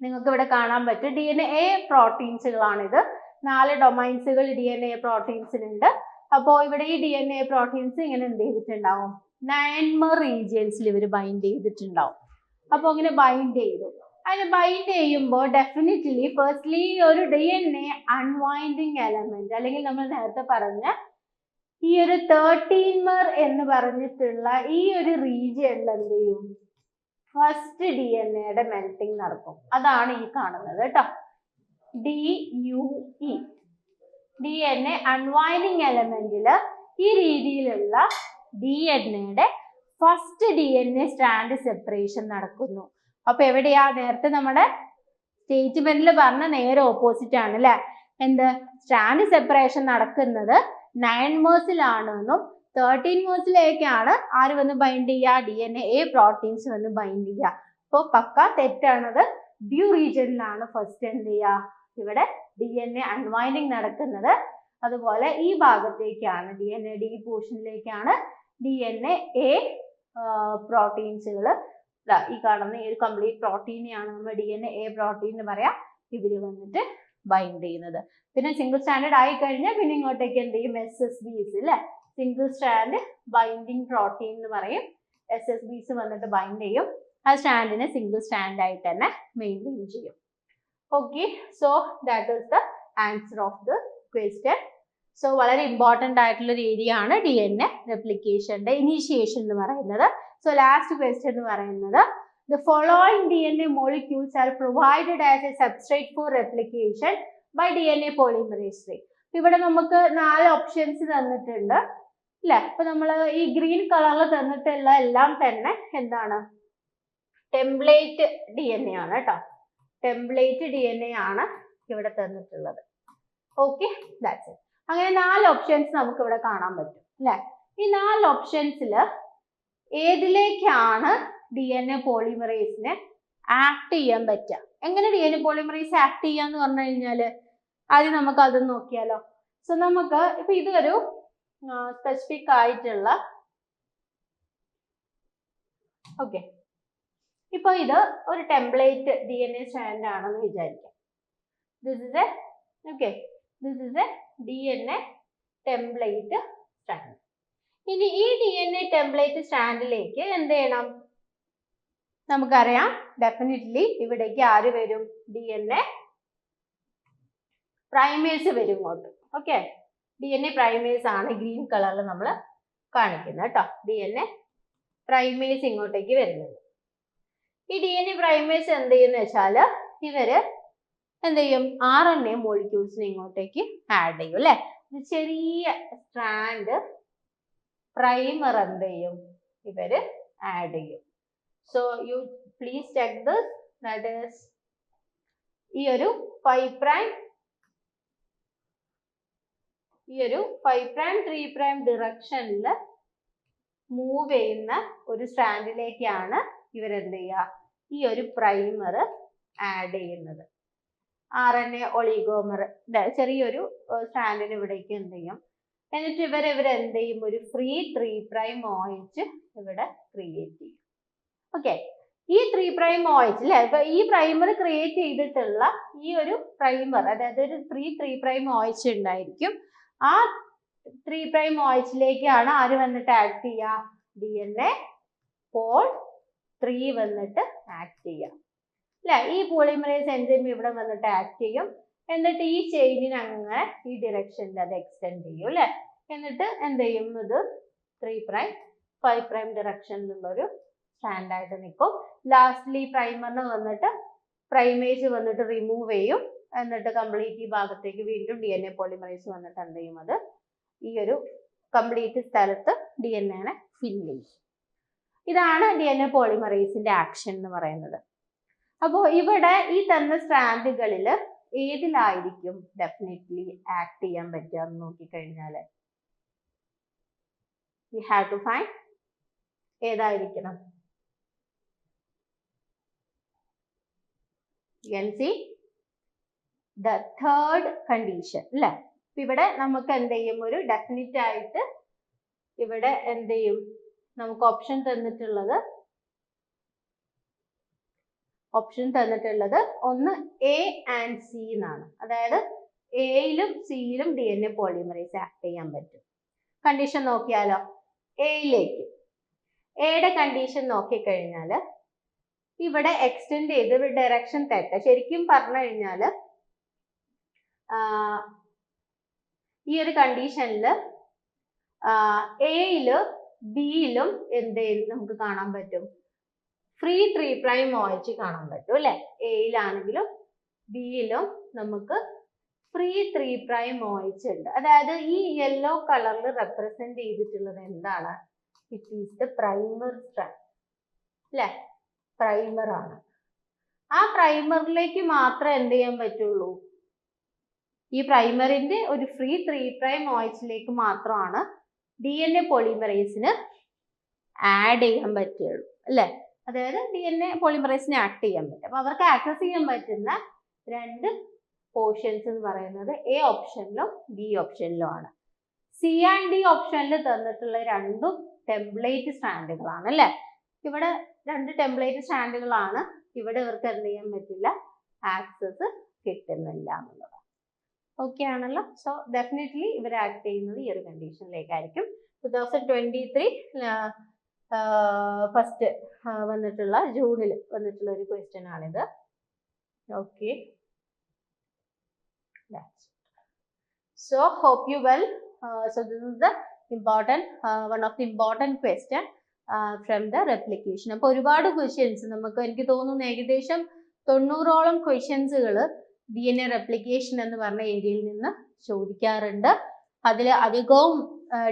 നിങ്ങൾക്ക് ഇവിടെ കാണാൻ പറ്റും. ഡി എൻ എ പ്രോട്ടീൻസുകളാണിത്. നാല് ഡൊമൈൻസുകൾ ഡി എൻ എ പ്രോട്ടീൻസിനുണ്ട് അപ്പോൾ ഇവിടെ ഈ ഡി എൻ എ പ്രോട്ടീൻസ് ഇങ്ങനെ എന്ത് ചെയ്തിട്ടുണ്ടാവും? നയൻമർ റീജിയൻസിൽ ഇവർ ബൈൻഡ് ചെയ്തിട്ടുണ്ടാവും. അപ്പോൾ ഇങ്ങനെ ബൈൻഡ് ചെയ്തു. അതിന് ബൈൻഡ് ചെയ്യുമ്പോൾ ഡെഫിനറ്റ്ലി ഫസ്റ്റ്ലി ഒരു D N A unwinding element അല്ലെങ്കിൽ നമ്മൾ നേരത്തെ പറഞ്ഞ ഈ ഒരു തേർട്ടീൻമർ എന്ന് പറഞ്ഞിട്ടുള്ള ഈ ഒരു റീജിയനിൽ എന്ത് ചെയ്യും? ഫസ്റ്റ് ഡി എൻ എയുടെ മെൽറ്റിംഗ് നടക്കും. അതാണ് ഈ കാണുന്നത് കേട്ടോ. D U E D N A unwinding എലമെന്റിൽ ഈ രീതിയിലുള്ള ഡി എൻ എയുടെ first D N A strand separation നടക്കുന്നു. അപ്പൊ എവിടെയാ? നേരത്തെ നമ്മുടെ സ്റ്റേറ്റ്മെന്റിൽ പറഞ്ഞ നേരെ ഓപ്പോസിറ്റ് ആണ് അല്ലെ എന്ത്? സ്റ്റാൻഡ് സെപ്പറേഷൻ നടക്കുന്നത് നയൻ മേഴ്സിലാണെന്നും തേർട്ടീൻ മേഴ്സിലേക്കാണ് ആര് വന്ന് ബൈൻഡ് ചെയ്യുക ഡി എൻ എ പ്രോട്ടീൻസ് വന്ന് ബൈൻഡ് ചെയ്യുക അപ്പോൾ പക്ക തെറ്റാണത്. ഡ്യൂ റീജിയനിലാണ് ഫസ്റ്റ് എന്ത് ചെയ്യുക ഇവിടെ ഡി എൻ എ അൺവൈൻഡിങ് നടക്കുന്നത്. അതുപോലെ ഈ ഭാഗത്തേക്കാണ് ഡി എൻ എ ഡി പോർഷനിലേക്കാണ് ഡി എൻ എ പ്രോട്ടീൻസുകൾ ഈ കാണുന്ന ഈ ഒരു കംപ്ലീറ്റ് പ്രോട്ടീനെയാണ് നമ്മൾ ഡി എൻ എ പ്രോട്ടീൻ എന്ന് പറയാം. ഇവർ വന്നിട്ട് ബൈൻഡ് ചെയ്യുന്നത്. പിന്നെ സിംഗിൾ സ്റ്റാൻഡേർഡ് ആയി കഴിഞ്ഞാൽ പിന്നെ ഇങ്ങോട്ടേക്ക് എന്ത് ചെയ്യും? എസ് എസ് ബിസ് അല്ലേ സിംഗിൾ സ്റ്റാൻഡ് ബൈൻഡിങ് പ്രോട്ടീൻ എന്ന് പറയും. എസ് എസ് ബിസ് വന്നിട്ട് ബൈൻഡ് ചെയ്യും. ആ സ്റ്റാൻഡിനെ സിംഗിൾ സ്റ്റാൻഡ് ആയിട്ട് തന്നെ മെയിന്റെയിൻ ചെയ്യും. Okay so that is the answer of the question so വളരെ ഇമ്പോർട്ടന്റ് ആയിട്ടുള്ള ഒരു ഏരിയ ആണ് ഡി എൻ എ റെപ്ലിക്കേഷന്റെ ഇനീഷ്യേഷൻ എന്ന് പറയുന്നത്. സോ ലാസ്റ്റ് ക്വസ്റ്റ്യൻ എന്ന് പറയുന്നത് the following DNA molecules are provided as a substrate for replication by DNA polymerase. Three ഇവിടെ നമുക്ക് നാല് ഓപ്ഷൻസ് തന്നിട്ടുണ്ട് അല്ലെ അപ്പൊ നമ്മൾ ഈ ഗ്രീൻ കളറിൽ തന്നിട്ടുള്ള എല്ലാം തന്നെ എന്താണ്? ടെംപ്ലേറ്റ് ഡി എൻ എ ആണ് കേട്ടോ ടെംപ്ലേറ്റ് ഡി എൻ എ ആണ് ഇവിടെ തന്നിട്ടുള്ളത്. ഓക്കെ ദാറ്റ്സ് അങ്ങനെ നാല് ഓപ്ഷൻസ് നമുക്ക് ഇവിടെ കാണാൻ പറ്റും അല്ലെ ഈ നാല് ഓപ്ഷൻസിൽ ഏതിലേക്കാണ് ഡി എൻ എ പോളിമറേസിനെ ആക്ട് ചെയ്യാൻ പറ്റുക. എങ്ങനെ D N A polymerase act ചെയ്യാന്ന് പറഞ്ഞു കഴിഞ്ഞാൽ ആദ്യം നമുക്ക് അത് നോക്കിയാലോ. സോ നമുക്ക് ഇപ്പൊ ഇതൊരു സ്പെസിഫിക് ആയിട്ടുള്ള ഓക്കെ ഇപ്പൊ ഇത് ഒരു template D N A strand ആണെന്ന് വിചാരിക്കാം. This is a okay this is a D N A template strand ഇനി ഈ ഡി എൻ എ ടെംപ്ലേറ്റ് സ്റ്റാൻഡിലേക്ക് എന്ത് ചെയ്യണം? നമുക്കറിയാം ഡെഫിനറ്റ്ലി ഇവിടേക്ക് ആര് വരും? ഡി എൻ എ പ്രൈമേഴ്സ് വരും ഇങ്ങോട്ട്. Okay D N A primers ആണ് ഗ്രീൻ കളറിൽ നമ്മൾ കാണിക്കുന്നത് കേട്ടോ. ഡി എൻ എ പ്രൈമേഴ്സ് ഇങ്ങോട്ടേക്ക് വരുന്നത്. ഈ ഡി എൻ എ പ്രൈമേഴ്സ് എന്ത് ചെയ്യുന്ന വെച്ചാൽ ഇവർ എന്ത് ചെയ്യും? ആർ എൻ എ മോളിക്യൂൾസിനെ ഇങ്ങോട്ടേക്ക് ആഡ് ചെയ്യും അല്ലെ? ചെറിയ സ്ട്രാൻഡ് പ്രൈമർ എന്ത് ചെയ്യും? ഇവർ ആഡ് ചെയ്യും. So you please check this that is ഈ ഒരു ഫൈവ് പ്രൈം ഈ ഒരു ഫൈവ് പ്രൈം ത്രീ പ്രൈം ഡിറക്ഷനിൽ മൂവ് ചെയ്യുന്ന ഒരു സ്റ്റാൻഡിലേക്കാണ് ഇവരെന്ത് ചെയ്യുക? ഈ ഒരു പ്രൈമർ ആഡ് ചെയ്യുന്നത് ആർ എൻ എ ഒളിഗോമർ ചെറിയൊരു സ്റ്റാൻഡിന് ഇവിടേക്ക് എന്ത് ചെയ്യും? എന്നിട്ട് ഇവർ ഇവരെന്ത് ചെയ്യും? ഒരു ഫ്രീ ത്രീ പ്രൈം ഓയിച്ച് ഇവിടെ ക്രിയേറ്റ് ചെയ്യും. ഓക്കെ ഈ ത്രീ പ്രൈം ഓയിച്ച് അല്ലെ ഇപ്പൊ ഈ പ്രൈമർ ക്രിയേറ്റ് ചെയ്തിട്ടുള്ള ഈ ഒരു പ്രൈമർ അതായത് ഒരു ത്രീ ത്രീ പ്രൈം ഓയിച്ച് ഉണ്ടായിരിക്കും. ആ ത്രീ പ്രൈം ഓയിച്ചിലേക്കാണ് ആര് വന്നിട്ട് ആക്ട് ചെയ്യുക D N A pol three വന്നിട്ട് ആക്ട് ചെയ്യുക അല്ലെ ഈ പോളിമറൈസ് എൻസൈം ഇവിടെ വന്നിട്ട് ആക്ട് ചെയ്യും. എന്നിട്ട് ഈ ചെയിനിന് അങ്ങനെ ഈ ഡിറക്ഷനിൽ അത് എക്സ്റ്റെൻഡ് ചെയ്യും അല്ലെ എന്നിട്ട് എന്ത് ചെയ്യും? ഇത് ത്രീ പ്രൈം ഫൈവ് പ്രൈം ഡിറക്ഷനിലുള്ളൊരു സ്റ്റാൻഡായിട്ട് നിൽക്കും. ലാസ്റ്റ്ലി പ്രൈമറിന് വന്നിട്ട് പ്രൈമേജ് വന്നിട്ട് റിമൂവ് ചെയ്യും. എന്നിട്ട് കംപ്ലീറ്റ് ഈ ഭാഗത്തേക്ക് വീണ്ടും ഡി എൻ എ പോളിമറൈസ് വന്നിട്ട് എന്ത് ചെയ്യും അത്? ഈ ഒരു കംപ്ലീറ്റ് സ്ഥലത്ത് ഡി എൻ എനെ ചെയ്യും. ഇതാണ് ഡി എൻ എ പോളിമറൈസിന്റെ ആക്ഷൻ എന്ന് പറയുന്നത്. അപ്പോൾ ഇവിടെ ഈ തന്ന സ്ട്രാൻഡുകളിൽ ഏതിലായിരിക്കും ഡെഫിനറ്റ്ലി ആക്ട് ചെയ്യാൻ പറ്റുക എന്ന് നോക്കിക്കഴിഞ്ഞാൽ we have to find ഏതായിരിക്കണം? You see the third condition അല്ലേ ഇവിടെ നമുക്ക് എന്ത് ചെയ്യും? ഒരു ഡെഫിനിറ്റ് ആയിട്ട് ഇവിടെ എന്ത് ചെയ്യും? നമുക്ക് ഓപ്ഷൻ തന്നിട്ടുള്ളത് ഓപ്ഷൻ തന്നിട്ടുള്ളത് ഒന്ന് എ ആൻഡ് സി എന്നാണ്. അതായത് എയിലും സിയിലും D N A polymerase act ചെയ്യാൻ പറ്റും. കണ്ടീഷൻ നോക്കിയാലോ? എയിലേക്ക് എയുടെ കണ്ടീഷൻ നോക്കിക്കഴിഞ്ഞാൽ ഇവിടെ എക്സ്റ്റെൻഡ് ചെയ്ത് ഡയറക്ഷൻ തെറ്റ ശരിക്കും പറഞ്ഞു കഴിഞ്ഞാൽ ഈ ഒരു കണ്ടീഷനിൽ എയിൽ ബിയിലും എന്ത് നമുക്ക് കാണാൻ പറ്റും? ഫ്രീ ത്രീ പ്രൈം ഓയിച്ച് കാണാൻ പറ്റും അല്ലെ? എയിലാണെങ്കിലും ബിയിലും നമുക്ക് ഫ്രീ ത്രീ പ്രൈം ഓയിച്ച് ഉണ്ട്. അതായത് ഈ യെല്ലോ കളറിൽ റെപ്രസെന്റ് ചെയ്തിട്ടുള്ളത് എന്താണ്? It is the primer strand അല്ലെ? പ്രൈമർ ആണ്. ആ പ്രൈമറിലേക്ക് മാത്രമേ എന്ത് ചെയ്യാൻ പറ്റുള്ളൂ? ഈ പ്രൈമറിന്റെ ഒരു ഫ്രീ ത്രീ പ്രൈം OH-ലേക്ക് മാത്രമാണ് ഡി എൻ എ പോളിമറൈസിന് ആഡ് ചെയ്യാൻ പറ്റുള്ളൂ അല്ലേ? അതായത് ഡി എൻ എ പോളിമറേസിന് ആക്ട് ചെയ്യാൻ പറ്റും. അപ്പൊ അവർക്ക് ആക്സസ് ചെയ്യാൻ പറ്റുന്ന രണ്ട് പോർഷൻസ് എന്ന് പറയുന്നത് എ ഓപ്ഷനിലും ബി ഓപ്ഷനിലും ആണ്. സി ആൻഡ് ഡി ഓപ്ഷനിൽ തന്നിട്ടുള്ള രണ്ടും ടെംപ്ലേറ്റ് സ്റ്റാൻഡുകളാണ് അല്ലേ? ഇവിടെ രണ്ട് ടെംപ്ലേറ്റ് സ്റ്റാൻഡുകളാണ് ഇവിടെ ഇവർക്ക് എന്ത് ചെയ്യാൻ പറ്റില്ല? ആക്സസ് കിട്ടുന്നില്ല എന്നുള്ളത്. ഓക്കെ ആണല്ലോ? സോ ഡെഫിനറ്റ്ലി ഇവർ ആക്ട് ചെയ്യുന്നത് ഈ ഒരു കണ്ടീഷനിലേക്കായിരിക്കും two thousand twenty three first വന്നിട്ടുള്ള ജൂണിൽ വന്നിട്ടുള്ള ഒരു ക്വസ്റ്റ്യൻ ആണിത്. Okay so hope you well so this is the important one of the important question. Uh, the replication അപ്പോൾ ഒരുപാട് ക്വസ്റ്റ്യൻസ് നമുക്ക് എനിക്ക് തോന്നുന്നു ഏകദേശം തൊണ്ണൂറോളം ക്വസ്റ്റ്യൻസുകൾ ഡി എൻ എ റെപ്ലിക്കേഷൻ എന്ന് പറഞ്ഞ ഏരിയയിൽ നിന്ന് ചോദിക്കാറുണ്ട്. അതിൽ അധികവും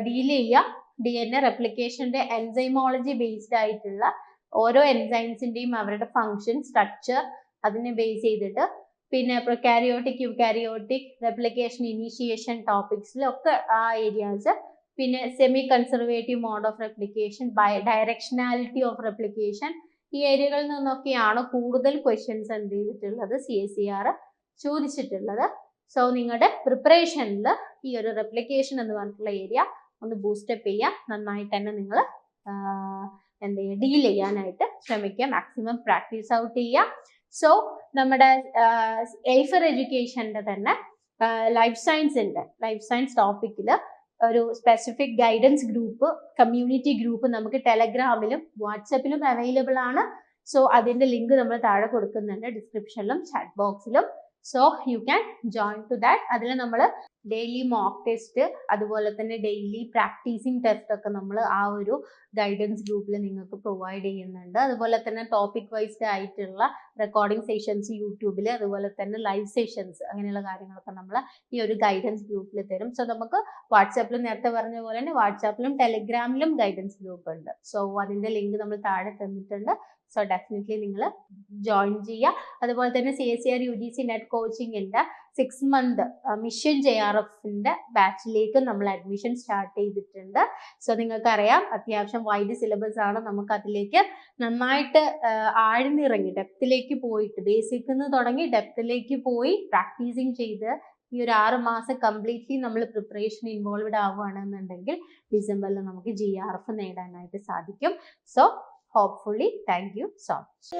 ഡീൽ ചെയ്യുക ഡി എൻ എ റെപ്ലിക്കേഷന്റെ എൻസൈമോളജി ബേസ്ഡ് ആയിട്ടുള്ള ഓരോ എൻസൈംസിന്റെയും അവരുടെ ഫങ്ഷൻ സ്ട്രക്ചർ അതിനെ ബേസ് ചെയ്തിട്ട് പിന്നെ പ്രൊക്കാരിയോട്ടിക് യുക്കാരിയോട്ടിക് റെപ്ലിക്കേഷൻ ഇനീഷിയേഷൻ ടോപ്പിക്സിലൊക്കെ ആ ഏരിയാസ് പിന്നെ semi conservative mode of replication bidirectionality of replication ഈ ഏരിയകളിൽ നിന്നൊക്കെയാണ് കൂടുതൽ ക്വസ്റ്റ്യൻസ് എന്ത് ചെയ്തിട്ടുള്ളത് സി എസ് സി ആർ ചോദിച്ചിട്ടുള്ളത്. സോ നിങ്ങളുടെ പ്രിപ്പറേഷനിൽ ഈ ഒരു റെപ്ലിക്കേഷൻ എന്ന് പറഞ്ഞിട്ടുള്ള ഏരിയ ഒന്ന് ബൂസ്റ്റപ്പ് ചെയ്യുക നന്നായിട്ട് തന്നെ നിങ്ങൾ എന്ത് ചെയ്യുക ഡീൽ ചെയ്യാനായിട്ട് ശ്രമിക്കുക. മാക്സിമം പ്രാക്ടീസ് ഔട്ട് ചെയ്യുക സോ നമ്മുടെ എൽഫർ എഡ്യൂക്കേഷന്റെ തന്നെ ലൈഫ് സയൻസിന്റെ ലൈഫ് സയൻസ് ടോപ്പിക്കിൽ ഒരു specific guidance group community group നമുക്ക് ടെലഗ്രാമിലും വാട്സപ്പിലും അവൈലബിൾ ആണ്. സോ അതിന്റെ ലിങ്ക് നമ്മൾ താഴെ കൊടുക്കുന്നുണ്ട് ഡിസ്ക്രിപ്ഷനിലും ചാറ്റ് ബോക്സിലും so you can join to that അതിൽ നമ്മൾ ഡെയിലി മോക്ക് ടെസ്റ്റ് അതുപോലെ തന്നെ ഡെയിലി പ്രാക്ടീസിങ് ടെസ്റ്റ് ഒക്കെ നമ്മൾ ആ ഒരു ഗൈഡൻസ് ഗ്രൂപ്പിൽ നിങ്ങൾക്ക് പ്രൊവൈഡ് ചെയ്യുന്നുണ്ട്. അതുപോലെ തന്നെ ടോപ്പിക് വൈസ്ഡ് ആയിട്ടുള്ള റെക്കോർഡിംഗ് സെഷൻസ് യൂട്യൂബിൽ അതുപോലെ തന്നെ ലൈവ് സെഷൻസ് അങ്ങനെയുള്ള കാര്യങ്ങളൊക്കെ നമ്മൾ ഈ ഒരു ഗൈഡൻസ് ഗ്രൂപ്പിൽ തരും. സോ നമുക്ക് വാട്സാപ്പിൽ നേരത്തെ പറഞ്ഞ പോലെ തന്നെ വാട്സാപ്പിലും ടെലിഗ്രാമിലും ഗൈഡൻസ് ഗ്രൂപ്പ് ഉണ്ട്. സോ അതിന്റെ ലിങ്ക് നമ്മൾ താഴെ തന്നിട്ടുണ്ട്. സോ ഡെഫിനറ്റ്ലി നിങ്ങൾ ജോയിൻ ചെയ്യുക. അതുപോലെ തന്നെ C S C R U G C NET കോച്ചിങ്ങിന്റെ six month mission J R എഫിന്റെ ബാച്ചിലേക്ക് നമ്മൾ അഡ്മിഷൻ സ്റ്റാർട്ട് ചെയ്തിട്ടുണ്ട്. സോ നിങ്ങൾക്കറിയാം അത്യാവശ്യം വൈഡ് സിലബസ് ആണ്. നമുക്ക് അതിലേക്ക് നന്നായിട്ട് ആഴ്ന്നിറങ്ങി ഡെപ്തിലേക്ക് പോയിട്ട് ബേസിക്കിൽ നിന്ന് തുടങ്ങി ഡെപ്തിലേക്ക് പോയി പ്രാക്ടീസിങ് ചെയ്ത് ഈ ഒരു ആറ് മാസം കംപ്ലീറ്റ്ലി നമ്മൾ പ്രിപ്പറേഷൻ ഇൻവോൾവ്ഡ് ആവുകയാണെന്നുണ്ടെങ്കിൽ ഡിസംബറിൽ നമുക്ക് ജി ആർ എഫ് നേടാനായിട്ട് സാധിക്കും. So hopefully thank you so much